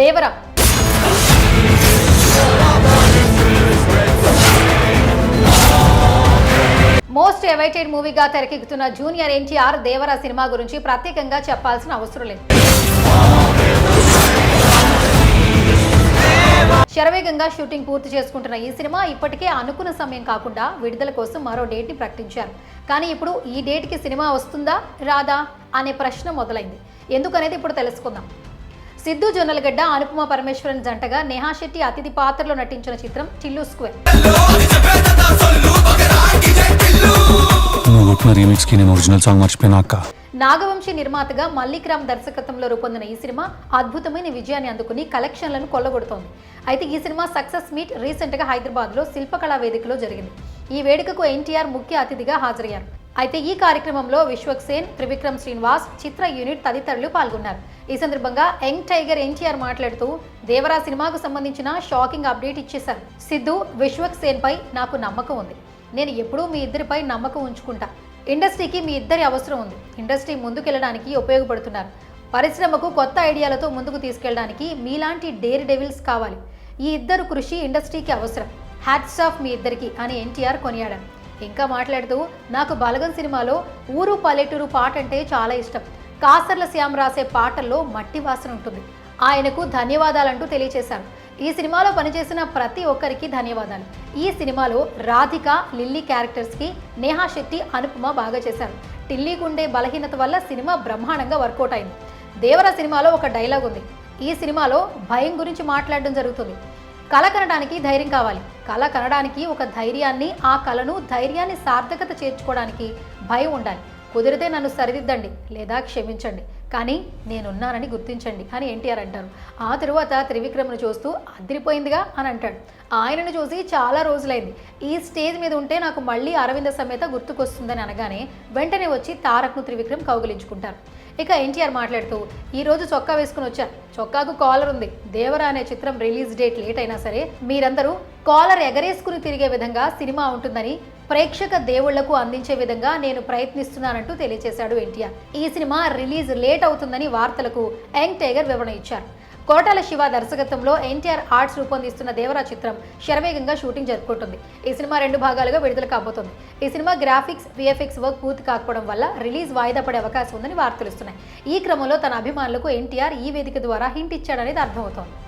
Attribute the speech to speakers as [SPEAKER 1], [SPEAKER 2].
[SPEAKER 1] Devara. Most awaited మూవీగా తెరకెక్కుతున్న junior NTR Devara cinema గురించి ప్రత్యేకంగా చెప్పాల్సిన అవసరం లేదు. శరవేగంగా షూటింగ్ పూర్తి చేసుకుంటున్న ఈ సినిమా ఇప్పటికే అనుకున్న సమయం కాకుండా విడుదల కోసం మరో డేట్ని ప్రకటించారు. కానీ ఇప్పుడు ఈ డేట్కి సినిమా వస్తుందా రాదా అనే ప్రశ్న మొదలైంది. ఎందుకనేది ఇప్పుడు తెలుసుకుందాం. సిద్ధు జొన్నలగడ్డ అనుపమ పరమేశ్వరన్ జంటగా నేహా శెట్టి అతిథి పాత్రలో నటించిన చిత్రం Tillu square.
[SPEAKER 2] Original song
[SPEAKER 1] Naga Vamsi నిర్మాతగా మల్లిక్ రామ్ దర్శకత్వంలో రూపొందిన ఈ సినిమా అద్భుతమైన విజయాన్ని అందుకుని కలెక్షన్లను కొల్లగొడుతోంది. అయితే ఈ సినిమా సక్సెస్ మీట్ రీసెంట్గా హైదరాబాద్లో శిల్పకళా వేదికలో జరిగింది. ఈ వేడుకకు ఎన్టీఆర్ ముఖ్య అతిథిగా హాజరయ్యారు. అయితే ఈ కార్యక్రమంలో విశ్వక్ సేన్ త్రివిక్రమ్ శ్రీనివాస్ చిత్ర యూనిట్ తదితరులు పాల్గొన్నారు. ఈ సందర్భంగా యంగ్ టైగర్ ఎన్టీఆర్ మాట్లాడుతూ దేవరా సినిమాకు సంబంధించిన షాకింగ్ అప్డేట్ ఇచ్చేశారు. సిద్ధు విశ్వక్ సేన్ పై నాకు నమ్మకం ఉంది. నేను ఎప్పుడూ మీ ఇద్దరిపై నమ్మకం ఉంచుకుంటా. ఇండస్ట్రీకి మీ ఇద్దరి అవసరం ఉంది. ఇండస్ట్రీ ముందుకెళ్ళడానికి ఉపయోగపడుతున్నారు. పరిశ్రమకు కొత్త ఐడియాలతో ముందుకు తీసుకెళ్ళడానికి మీలాంటి డేర్ డెవిల్స్ కావాలి. ఈ ఇద్దరు కృషి ఇండస్ట్రీకి అవసరం. హ్యాట్స్ ఆఫ్ మీ ఇద్దరికి అని ఎన్టీఆర్ కొనియాడారు. ఇంకా మాట్లాడుతూ నాకు బలగం సినిమాలో ఊరు పల్లెటూరు పాట అంటే చాలా ఇష్టం. కాసర్ల శ్యామ్ రాసే పాటల్లో మట్టి వాసన ఉంటుంది. ఆయనకు ధన్యవాదాలంటూ తెలియజేశారు ఈ సినిమాలో పనిచేసిన ప్రతి ఒక్కరికి ధన్యవాదాలు. ఈ సినిమాలో రాధిక లిల్లీ క్యారెక్టర్స్కి నేహా శెట్టి అనుపమ బాగా చేశారు. టిల్లీకుండే బలహీనత వల్ల సినిమా బ్రహ్మాండంగా వర్కౌట్ అయింది. దేవర సినిమాలో ఒక డైలాగ్ ఉంది. ఈ సినిమాలో భయం గురించి మాట్లాడడం జరుగుతుంది. కళ కనడానికి ధైర్యం కావాలి. కళ కనడానికి ఒక ధైర్యాన్ని ఆ కళను ధైర్యాన్ని సార్థకత చేర్చుకోవడానికి భయం ఉండాలి. కుదిరితే నన్ను సరిదిద్దండి లేదా క్షమించండి. కానీ నేనున్నానని గుర్తించండి అని ఎన్టీఆర్ అంటారు. ఆ తరువాత త్రివిక్రమ్ను చూస్తూ అదిరిపోయిందిగా అని అంటాడు. ఆయనను చూసి చాలా రోజులైంది. ఈ స్టేజ్ మీద ఉంటే నాకు మళ్ళీ అరవింద సమేత గుర్తుకొస్తుందని అనగానే వెంటనే వచ్చి తారక్ను త్రివిక్రమ్ కౌగిలించుకుంటారు. ఇక ఎన్టీఆర్ మాట్లాడుతూ ఈరోజు చొక్కా వేసుకుని వచ్చారు చొక్కాకు కాలర్ ఉంది. దేవరా అనే చిత్రం రిలీజ్ డేట్ లేట్ అయినా సరే మీరందరూ కాలర్ ఎగరేసుకుని తిరిగే విధంగా సినిమా ఉంటుందని ప్రేక్షక దేవుళ్ళకు అందించే విధంగా నేను ప్రయత్నిస్తున్నానంటూ తెలియజేశాడు ఎన్టీఆర్. ఈ సినిమా రిలీజ్ లేట్ అవుతుందని వార్తలకు యంగ్ టైగర్ వివరణ ఇచ్చారు. కోటాల శివ దర్శకత్వంలో ఎన్టీఆర్ ఆర్ట్స్ రూపొందిస్తున్న దేవరా చిత్రం శరవేగంగా షూటింగ్ జరుపుకుంటుంది. ఈ సినిమా రెండు భాగాలుగా విడుదల కాబోతోంది. ఈ సినిమా గ్రాఫిక్స్ విఎఫ్ఎక్స్ వర్క్ పూర్తి కాకపోవడం వల్ల రిలీజ్ వాయిదా పడే అవకాశం ఉందని వార్తలు ఇస్తున్నాయి ఈ క్రమంలో తన అభిమానులకు ఎన్టీఆర్ ఈ వేదిక ద్వారా హింట్ ఇచ్చాడనేది అర్థమవుతోంది.